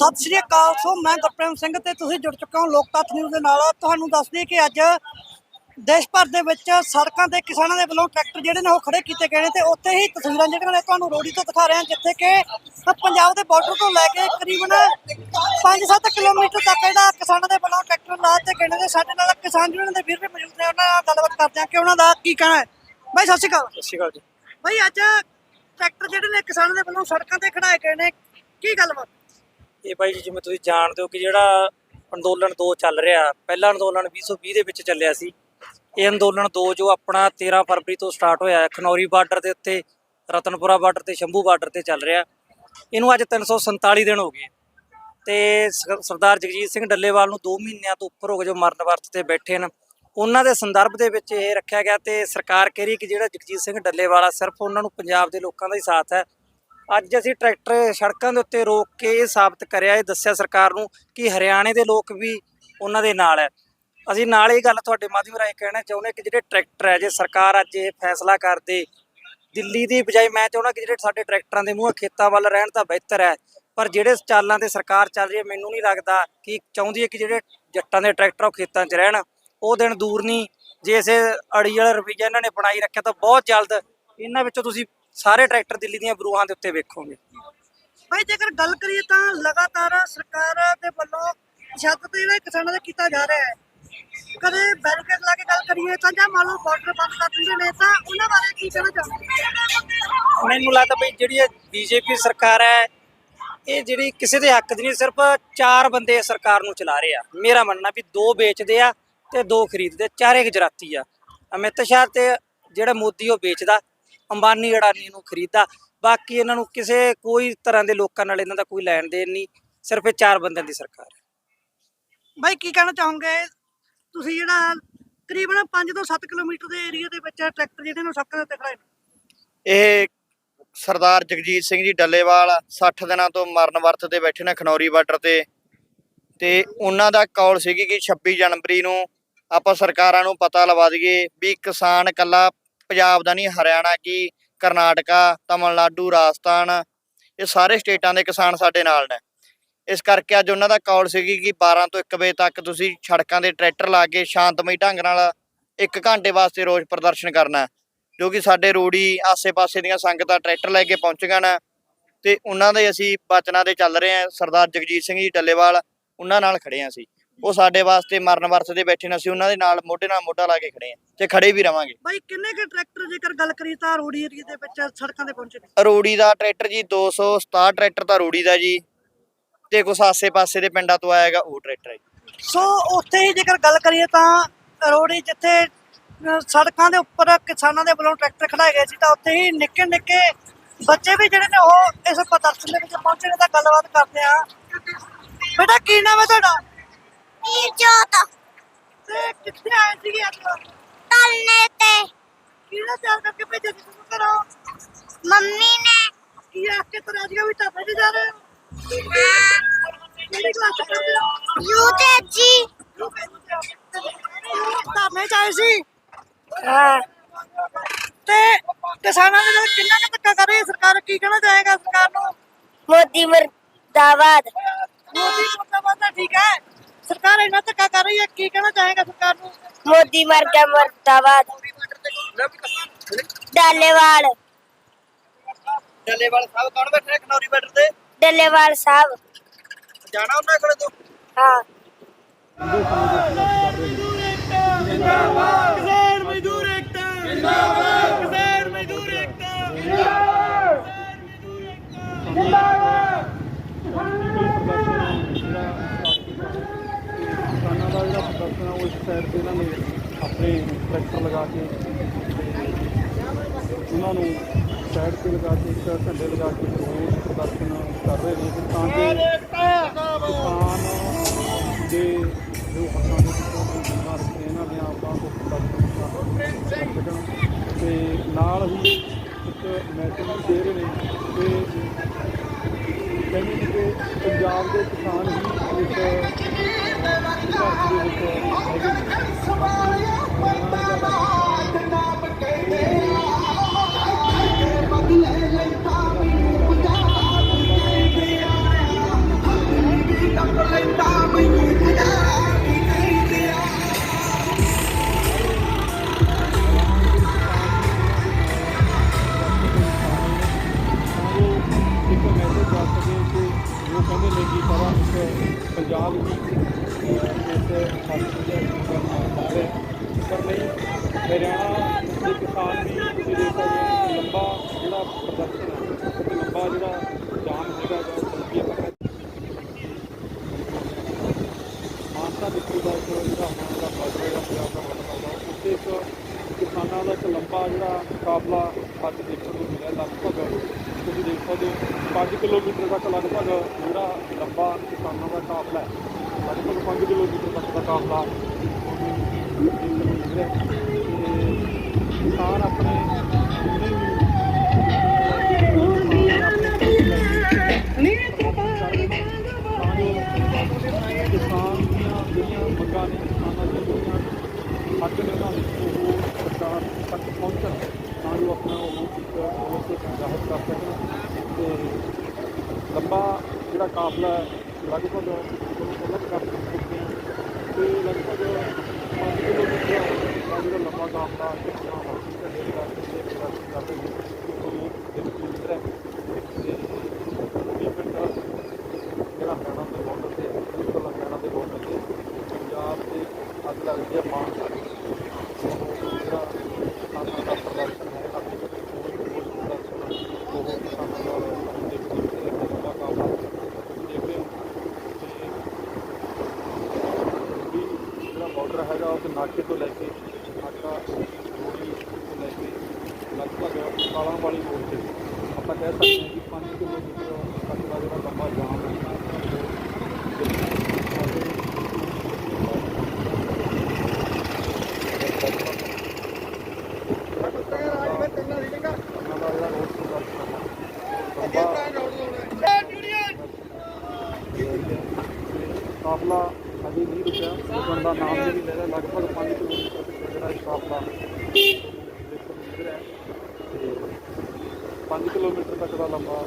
ਸਤਿ ਸ਼੍ਰੀ ਅਕਾਲ ਸੋ ਮੈਂ ਗੁਰਪ੍ਰੇਮ ਸਿੰਘ ਤੇ ਤੁਸੀਂ ਜੁੜ ਚੁੱਕੇ ਹੋ ਲੋਕ ਤੱਥ ਨਿਊਜ਼ ਦੇ ਨਾਲ। ਤੁਹਾਨੂੰ ਦੱਸ ਦਈਏ ਕਿ ਅੱਜ ਦੇਸ਼ ਭਰ ਦੇ ਵਿੱਚ ਸੜਕਾਂ ਤੇ ਕਿਸਾਨਾਂ ਦੇ ਵੱਲੋਂ ਟਰੈਕਟਰ ਜਿਹੜੇ ਨੇ ਉਹ ਖੜੇ ਕੀਤੇ ਗਏ ਨੇ ਤੇ ਉੱਥੇ ਹੀ ਤਸਵੀਰਾਂ ਜਿਹੜੀਆਂ ਨੇ ਤੁਹਾਨੂੰ ਰੋੜੀ ਤੋਂ ਦਿਖਾ ਰਹੇ ਹਾਂ ਜਿੱਥੇ ਕਿ ਪੰਜਾਬ ਦੇ ਬਾਰਡਰ ਤੋਂ ਲੈ ਕੇ ਕਰੀਬਨ 5-7 ਕਿਲੋਮੀਟਰ ਤੱਕ ਜਿਹੜਾ ਕਿਸਾਨਾਂ ਦੇ ਵੱਲੋਂ ਟਰੈਕਟਰ ਲਾ ਤੇ ਗਏ ਨੇ ਸਾਡੇ ਨਾਲ ਕਿਸਾਨ ਜਿਹੜੇ ਦੇ ਵੀਰ ਵੀ ਮੌਜੂਦ ਨੇ ਉਹਨਾਂ ਨਾਲ ਗੱਲਬਾਤ ਕਰਦੇ ਹਾਂ ਕਿ ਉਹਨਾਂ ਦਾ ਕੀ ਕਹਿਣਾ ਹੈ। ਬਾਈ ਸਤਿ ਸ਼੍ਰੀ ਅਕਾਲ। ਸਤਿ ਸ਼੍ਰੀ ਅਕਾਲ ਜੀ। ਬਾਈ ਅੱਜ ਟਰੈਕਟਰ ਜਿਹੜੇ ਨੇ ਕਿਸਾਨਾਂ ਦੇ ਵੱਲੋਂ ਸੜਕਾਂ ਤੇ ਖੜਾਏ ਗਏ ਨੇ ਕੀ ਗੱਲਬਾਤ? ਇਹ ਬਾਈ ਜੀ, ਜਿਵੇਂ ਤੁਸੀਂ ਜਾਣਦੇ ਹੋ ਕਿ ਜਿਹੜਾ ਅੰਦੋਲਨ 2 ਚੱਲ ਰਿਹਾ, ਪਹਿਲਾ ਅੰਦੋਲਨ 2020 ਦੇ ਵਿੱਚ ਚੱਲਿਆ ਸੀ। ਇਹ ਅੰਦੋਲਨ 2 ਜੋ ਆਪਣਾ 13 ਫਰਵਰੀ ਤੋਂ ਸਟਾਰਟ ਹੋਇਆ, ਖਨੌਰੀ ਬਾਰਡਰ ਦੇ ਉੱਤੇ, ਰਤਨਪੁਰਾ ਬਾਰਡਰ ਤੇ, ਸ਼ੰਭੂ ਬਾਰਡਰ ਤੇ ਚੱਲ ਰਿਹਾ। ਇਹਨੂੰ ਅੱਜ 347 ਦਿਨ ਹੋ ਗਏ। ਤੇ ਸਰਦਾਰ ਜਗਜੀਤ ਸਿੰਘ ਡੱਲੇਵਾਲ ਨੂੰ 2 ਮਹੀਨਿਆਂ ਤੋਂ ਉੱਪਰ ਹੋ ਗਏ ਜੋ ਮਰਨ ਵਰਤ ਤੇ ਬੈਠੇ ਨੇ। ਉਹਨਾਂ ਦੇ ਸੰਦਰਭ ਦੇ ਵਿੱਚ ਇਹ ਰੱਖਿਆ ਗਿਆ ਤੇ ਸਰਕਾਰ ਕਹਿ ਰਹੀ ਕਿ ਜਿਹੜਾ ਜਗਜੀਤ ਸਿੰਘ ਡੱਲੇਵਾਲ ਆ, ਸਿਰਫ ਉਹਨਾਂ ਨੂੰ ਪੰਜਾਬ ਦੇ ਲੋਕਾਂ ਦਾ ਹੀ ਸਾਥ ਹੈ। ਅੱਜ ਅਸੀਂ ਟਰੈਕਟਰ ਸੜਕਾਂ ਦੇ ਉੱਤੇ ਰੋਕ ਕੇ ਇਹ ਸਾਬਤ ਕਰਿਆ, ਇਹ ਦੱਸਿਆ ਸਰਕਾਰ ਨੂੰ ਕਿ ਹਰਿਆਣੇ ਦੇ ਲੋਕ ਵੀ ਉਹਨਾਂ ਦੇ ਨਾਲ ਹੈ। ਅਸੀਂ ਨਾਲ ਇਹ ਗੱਲ ਤੁਹਾਡੇ ਮਾਧਿਅਮ ਰਾਹੀਂ ਕਹਿਣਾ ਚਾਹੁੰਦੇ ਕਿ ਜਿਹੜੇ ਟਰੈਕਟਰ ਹੈ, ਜੇ ਸਰਕਾਰ ਅੱਜ ਇਹ ਫੈਸਲਾ ਕਰਦੇ, ਦਿੱਲੀ ਦੀ ਬਜਾਏ ਮੈਂ ਚਾਹੁੰਦਾ ਕਿ ਜਿਹੜੇ ਸਾਡੇ ਟਰੈਕਟਰਾਂ ਦੇ ਮੂੰਹ ਖੇਤਾਂ ਵੱਲ ਰਹਿਣ ਤਾਂ ਬਿਹਤਰ ਹੈ, ਪਰ ਜਿਹੜੇ ਚਾਲਾਂ ਤੇ ਸਰਕਾਰ ਚੱਲ ਰਹੀ ਹੈ, ਮੈਨੂੰ ਨਹੀਂ ਲੱਗਦਾ ਕਿ ਚਾਹੁੰਦੀ ਹੈ ਕਿ ਜਿਹੜੇ ਜੱਟਾਂ ਦੇ ਟਰੈਕਟਰ ਉਹ ਖੇਤਾਂ 'ਚ ਰਹਿਣ। ਉਹ ਦਿਨ ਦੂਰ ਨਹੀਂ, ਜੇ ਇਸੇ ਅੜੀ ਵਾਲਾ ਰਵੱਈਆ ਇਹਨਾਂ ਨੇ ਬਣਾਈ ਰੱਖਿਆ ਤਾਂ ਬਹੁਤ ਜਲਦ ਇਹਨਾਂ ਵਿੱਚੋਂ ਤੁਸੀਂ ਸਾਰੇ ਟਰੈਕਟਰ ਦਿੱਲੀ ਦੀਆਂ ਬਰੂਹਾਂ ਦੇ ਉੱਤੇ ਵੇਖੋਗੇ। ਭਾਈ ਜੇਕਰ ਗੱਲ ਕਰੀਏ ਤਾਂ ਲਗਾਤਾਰ ਸਰਕਾਰ ਦੇ ਵੱਲੋਂ ਛੱਤ ਤੇ ਜਿਹੜਾ ਕਿਸਾਨਾਂ ਦਾ ਕੀਤਾ ਜਾ ਰਿਹਾ ਹੈ ਕਦੇ ਬੈਰੀਕੇਡ ਲਾ ਕੇ ਗੱਲ ਕਰੀਏ ਤਾਂ ਜਾਂ ਮੰਨ ਲਓ ਬਾਰਡਰ ਬੰਦ ਕਰ ਦਿੰਦੇ ਨੇ ਤਾਂ ਉਹਨਾਂ ਬਾਰੇ ਕੀ ਕਹਿਣਾ ਚਾਹੁੰਦੇ ਮੈਨੂੰ ਲੱਗਦਾ ਬਈ ਜਿਹੜੀ ਬੀਜੇਪੀ ਸਰਕਾਰ ਹੈ ਇਹ ਜਿਹੜੀ ਕਿਸੇ ਦੇ ਹੱਕ ਦੀ ਨਹੀਂ ਸਿਰਫ ਚਾਰ ਬੰਦੇ ਸਰਕਾਰ ਨੂੰ ਚਲਾ ਰਹੇ ਆ। ਮੇਰਾ ਮੰਨਣਾ ਵੀ ਦੋ ਵੇਚਦੇ ਆ ਤੇ ਦੋ ਖਰੀਦਦੇ ਚਾਰੇ ਗੁਜਰਾਤੀ ਆ। ਅਮਿਤ ਸ਼ਾਹ ਤੇ ਜਿਹੜਾ ਮੋਦੀ ਉਹ ਵੇਚਦਾ ਅੰਬਾਨੀ ਅਡਾਨੀ ਨੂੰ ਖਰੀਦਦਾ ਬਾਕੀ ਇਹਨਾਂ ਨੂੰ ਕਿਸੇ ਕੋਈ ਤਰ੍ਹਾਂ ਦੇ ਲੋਕਾਂ ਨਾਲ ਇਹਨਾਂ ਦਾ ਕੋਈ ਲੈਣ ਦੇਣ ਨਹੀਂ ਸਿਰਫ ਇਹ ਚਾਰ ਬੰਦਿਆਂ ਦੀ ਸਰਕਾਰ ਹੈ। ਭਾਈ ਕੀ ਕਹਿਣਾ ਚਾਹੋਗੇ? ਤੁਸੀਂ ਜਿਹੜਾ ਤਕਰੀਬਨ 5 ਤੋਂ 7 ਕਿਲੋਮੀਟਰ ਦੇ ਏਰੀਆ ਦੇ ਵਿੱਚ ਟਰੈਕਟਰ ਜਿਹੜੇ ਨੇ ਸੜਕਾਂ ਦੇ ਉੱਤੇ ਖੜਾਏ ਨੇ। ਇਹ ਸਰਦਾਰ ਜਗਜੀਤ ਸਿੰਘ ਜੀ ਡੱਲੇਵਾਲ 60 ਦਿਨਾਂ ਤੋਂ ਮਰਨ ਵਰਤ ਤੇ ਬੈਠੇ ਨੇ ਖਨੌਰੀ ਬਾਰਡਰ ਤੇ। ਤੇ ਉਹਨਾਂ ਦਾ ਕੌਲ ਸੀਗੀ ਕਿ 26 ਜਨਵਰੀ ਨੂੰ ਆਪਾਂ ਸਰਕਾਰਾਂ ਨੂੰ ਪਤਾ ਲਵਾ ਦਈਏ ਵੀ ਕਿਸਾਨ ਕੱਲਾ ਪੰਜਾਬ ਦਾ ਨਹੀਂ, ਹਰਿਆਣਾ ਕੀ, ਕਰਨਾਟਕਾ, ਤਮਿਲਨਾਡੂ, ਰਾਜਸਥਾਨ, ਇਹ ਸਾਰੇ ਸਟੇਟਾਂ ਦੇ ਕਿਸਾਨ ਸਾਡੇ ਨਾਲ ਨੇ। ਇਸ ਕਰਕੇ ਅੱਜ ਉਹਨਾਂ ਦਾ ਕੌਲ ਸੀਗੀ ਕਿ 12 ਤੋਂ 1 ਵਜੇ ਤੱਕ ਤੁਸੀਂ ਸੜਕਾਂ ਦੇ ਟਰੈਕਟਰ ਲਾ ਕੇ ਸ਼ਾਂਤਮਈ ਢੰਗ ਨਾਲ 1 ਘੰਟੇ ਵਾਸਤੇ ਰੋਸ ਪ੍ਰਦਰਸ਼ਨ ਕਰਨਾ ਹੈ। ਜੋ ਕਿ ਸਾਡੇ ਰੋੜੀ ਆਸੇ-ਪਾਸੇ ਦੀਆਂ ਸੰਗਤਾਂ ਟਰੈਕਟਰ ਲੈ ਕੇ ਪਹੁੰਚੀਆਂ ਨੇ। ਤੇ ਉਹਨਾਂ ਦੇ ਅਸੀਂ ਬਚਨਾਂ ਦੇ ਚੱਲ ਰਹੇ ਹਾਂ। ਸਰਦਾਰ ਜਗਜੀਤ ਸਿੰਘ ਜੀ ਡੱਲੇਵਾਲ ਉਹਨਾਂ ਨਾਲ ਖੜੇ ਹਾਂ ਅਸੀਂ। ਉਹ ਸਾਡੇ ਵਾਸਤੇ ਮਰਨ ਵਰਤ ਦੇ ਬੈਠੇ ਨੇ ਅਸੀਂ ਉਹਨਾਂ ਦੇ ਨਾਲ ਮੋਢੇ ਨਾਲ ਮੋਢਾ ਲਾ ਕੇ ਖੜੇ ਹਾਂ ਤੇ ਖੜੇ ਵੀ ਰਵਾਂਗੇ। ਭਾਈ ਕਿੰਨੇ ਕੁ ਟਰੈਕਟਰ ਜੇਕਰ ਗੱਲ ਕਰੀਏ ਤਾਂ ਰੋੜੀ ਏਰੀਆ ਦੇ ਵਿੱਚ ਸੜਕਾਂ ਤੇ ਪਹੁੰਚੇ ਨੇ? ਰੋੜੀ ਦਾ ਟਰੈਕਟਰ ਜੀ 267 ਟਰੈਕਟਰ ਤਾਂ ਰੋੜੀ ਦਾ ਜੀ ਤੇ ਕੁਛ ਆਸੇ-ਪਾਸੇ ਦੇ ਪਿੰਡਾਂ ਤੋਂ ਆਏਗਾ ਉਹ ਟਰੈਕਟਰ ਹੈ। ਸੋ ਉੱਥੇ ਹੀ ਜੇਕਰ ਗੱਲ ਕਰੀਏ ਤਾਂ ਰੋੜੀ ਜਿੱਥੇ ਸੜਕਾਂ ਦੇ ਉੱਪਰ ਕਿਸਾਨਾਂ ਦੇ ਵੱਲੋਂ ਟਰੈਕਟਰ ਖੜਾਏ ਗਏ ਸੀ ਤਾਂ ਉੱਥੇ ਹੀ ਨਿੱਕੇ ਨਿੱਕੇ ਬੱਚੇ ਵੀ ਜਿਹੜੇ ਨੇ ਉਹ ਇਸ ਪ੍ਰਦਰਸ਼ਨ ਦੇ ਵਿੱਚ ਪਹੁੰਚੇ ਨੇ ਤਾਂ ਗੱਲਬਾਤ ਕਰਦੇ ਆ ਬੇਟਾ ਕੀ ਨਾਮ ਹੈ ਤੁਹਾਡਾ? ਜੋਤ ਤੇ ਕਿੱਥੇ ਆਏ ਸੀਗੇ ਅੱਜ ਤਲਨੇ ਤੇ ਕਿਹੜਾ ਤਿਆਰ ਕਰਕੇ ਭੇਜਿਆ ਸੀ ਤੁਹਾਨੂੰ ਘਰੋਂ ਮੰਮੀ ਨੇ ਕੀ ਆ ਕੇ ਤਾਂ ਰਾਜਗਾ ਵੀ ਢਾਬੇ ਤੇ ਜਾ ਰਹੇ ਹੋ ਕਿਹੜੀ ਕਲਾਸ ਚ ਪੜ੍ਹਦੇ ਹੋ ਯੂ ਤੇ ਜੀ ਧਰਨੇ ਚ ਆਏ ਸੀ ਤੇ ਕਿਸਾਨਾਂ ਦੇ ਨਾਲ ਕਿੰਨਾ ਕੁ ਧੱਕਾ ਕਰ ਰਹੀ ਹੈ ਸਰਕਾਰ ਕੀ ਕਹਿਣਾ ਚਾਹੇਗਾ ਸਰਕਾਰ ਨੂੰ ਮੋਦੀ ਮਰਦਾਬਾਦ ਮੋਦੀ ਮੁਰਦਾਬਾਦ ਤਾਂ ਠੀਕ ਹੈ ਸਰਕਾਰ ਇੰਨਾ ਧੱਕਾ ਕਰ ਰਹੀ ਹੈ ਕੀ ਕਹਿਣਾ ਚਾਹੇਗਾ ਸਰਕਾਰ ਨੂੰ? ਮੋਦੀ ਮਰਦਾ ਮਰਦਾਬਾਦ। ਡਾਲੇਵਾਲ। ਡੱਲੇਵਾਲ ਸਾਹਿਬ ਕੌਣ ਬੈਠੇ ਨੇ ਖਨੌਰੀ ਬਾਰਡਰ ਤੇ? ਡੱਲੇਵਾਲ ਸਾਹਿਬ। ਜਾਣਾ ਉਹਨਾਂ ਕੋਲੇ ਤੋਂ? ਹਾਂ ਕਿਸਾਨ ਮਜ਼ਦੂਰ ਏਕਤਾ ਜਿੰਦਾਬਾਦ ਕਿਸਾਨ ਮਜ਼ਦੂਰ ਏਕਤਾ ਕਿਸਾਨਾਂ ਦਾ ਜਿਹੜਾ ਇਸ ਸਾਈਡ ਤੇ ਇਹਨਾਂ ਨੇ ਆਪਣੇ ਟਰੈਕਟਰ ਲਗਾ ਕੇ ਉਹਨਾਂ ਨੂੰ ਸਾਈਡ ਤੇ ਲਗਾ ਕੇ ਇੱਕ ਝੰਡੇ ਲਗਾ ਕੇ ਰੋਸ ਪ੍ਰਦਰਸ਼ਨ ਕਰ ਰਹੇ ਨੇ। ਤਾਂ ਕਿ ਕਿਸਾਨ ਦੇ ਜੋ ਹੱਕਾਂ ਦੇ ਜਿੰਨਾ ਰੱਖੇ ਇਹਨਾਂ ਦੀਆਂ ਆਪਾਂ ਨੂੰ ਪ੍ਰਦਰਸ਼ਨ ਕਰ ਸਕਣ ਤੇ ਨਾਲ ਹੀ ਇੱਕ ਮੈਸੇਜ ਦੇ ਰਹੇ ਨੇ ਕਿ ਕਹਿੰਦੇ ਕਿ ਪੰਜਾਬ ਦੇ ਕਿਸਾਨ ਹੀ ਇਸ ਭਾਰਤ ਦੇ ਦੇ ਵੀ ਤੁਸੀਂ ਦੇਖ ਸਕਦੇ ਹੋ ਲੰਬਾ ਜਿਹੜਾ ਪ੍ਰਦਰਸ਼ਨ ਹੈ ਲੰਬਾ ਜਿਹੜਾ ਜਾਮ ਹੈਗਾ ਜਾਂ ਸੰਖਿਆ ਹੈ ਮਾਨਸਾ ਡਿਸਟ੍ਰਿਕਟ ਦਾ ਇੱਕ ਜਿਹੜਾ ਹੁਣ ਜਿਹੜਾ ਬਾਰਡਰ ਜਿਹੜਾ ਪੰਜਾਬ ਦਾ ਬਾਰਡਰ ਹੈ, ਉੱਥੇ ਇੱਕ ਕਿਸਾਨਾਂ ਦਾ ਇੱਕ ਲੰਬਾ ਜਿਹੜਾ ਮੁਕਾਬਲਾ ਅੱਜ ਦੇਖਣ ਨੂੰ ਮਿਲਿਆ, ਲਗਭਗ ਤੁਸੀਂ ਦੇਖ ਸਕਦੇ ਹੋ 5 ਕਿਲੋਮੀਟਰ ਤੱਕ ਲਗਭਗ ਜਿਹੜਾ ਲੰਬਾ ਕਿਸਾਨਾਂ ਦਾ ਕਾਫਲਾ ਹੈ, ਲਗਭਗ 5 ਕਿਲੋਮੀਟਰ ਤੱਕ ਦਾ ਕਾਫਲਾ ਦੇਖਣ ਆਪਣੇ ਕਿਸਾਨ ਦੀਆਂ ਜਿਹੜੀਆਂ ਮੰਗਾਂ ਨੇ ਕਿਸਾਨਾਂ ਦੀਆਂ ਜਿਹੜੀਆਂ ਹੱਕ ਨੇ ਉਹਨਾਂ ਵਿੱਚ ਉਹ ਸਰਕਾਰ ਤੱਕ ਪਹੁੰਚਣ ਤਾਂ ਜੋ ਆਪਣਾ ਉਹ ਇੱਕ ਉਸ ਜ਼ਾਹਿਰ ਕਰ ਸਕਣ ਤੇ ਲੰਬਾ ਜਿਹੜਾ ਕਾਫਲਾ ਹੈ ਲਗਭਗ ਉਹਨੂੰ ਕਰ ਚੁੱਕੇ ਹਾਂ ਤੇ ਲਗਭਗ 5 ਕਿਲੋਮੀਟਰ ਦਾ ਜਿਹੜਾ ਲੰਬਾ ਕਾਫਲਾ ਕਿਸਾਨਾਂ ਦਾ ਝੰਡੇ ਲਗਾ ਕੇ ਤੇ ਪ੍ਰਦਰਸ਼ਨ ਕਰਦੇ ਨੇ ਉਹ ਦੇਖੋ ਮਿਲ ਰਿਹਾ ਹੈ ਤੇ ਇਹ ਪਿੰਡ ਜਿਹੜਾ ਹਰਿਆਣਾ ਦੇ ਬਾਰਡਰ ਤੇ ਹੈ, ਬਿਲਕੁਲ ਹਰਿਆਣਾ ਦੇ ਬਾਰਡਰ ਤੇ ਪੰਜਾਬ ਦੇ ਅੱਗ ਲੱਗਦੀ ਹੈ ਮਾਨ ਜਿਹੜਾ ਕਿਸਾਨਾਂ ਦਾ ਪ੍ਰਦਰਸ਼ਨ ਹੈ ਆਪਣੀ ਕੋਈ ਕੋਈ ਪ੍ਰਦਰਸ਼ਨ ਉਹ ਕਿਸਾਨਾਂ ਦਾ ਦੇਖੋ ਤੇ ਲੰਬਾ ਕਾਫਲਾ ਤੁਸੀਂ ਦੇਖ ਰਹੇ ਹੋ ਤੇ ਵੀ ਜਿਹੜਾ ਬਾਰਡਰ ਹੈਗਾ ਉਹ ਤੇ ਨਾਕੇ ਤੋਂ ਲੈ ਕੇ ਨਾਕਾ ਰੋੜੀ ਤੋਂ ਲੈ ਕੇ ਲਗਭਗ ਕਾਲਾਂ ਵਾਲੀ ਰੋਡ ਤੇ। ਆਪਾਂ ਕਹਿ ਸਕਦੇ ਹਾਂ ਕਿ 5 ਕਿਲੋਮੀਟਰ ਤੱਕ ਦਾ ਜਿਹੜਾ ਲੰਬਾ ਜਾਮ ਹੈ ਕਾਫਲਾ ਅਜੇ ਨਹੀਂ ਰੁਕਿਆ ਰੁਕਣ ਦਾ ਨਾਮ ਨਹੀਂ ਲੈ ਰਿਹਾ, ਲਗਭਗ ਤੱਕ ਜਿਹੜਾ ਇਹ ਕਾਫਲਾ ਦੇਖਣ ਨੂੰ ਮਿਲ ਰਿਹਾ ਹੈ ਤੇ 5 ਕਿਲੋਮੀਟਰ ਤੱਕ ਦਾ ਲੰਬਾ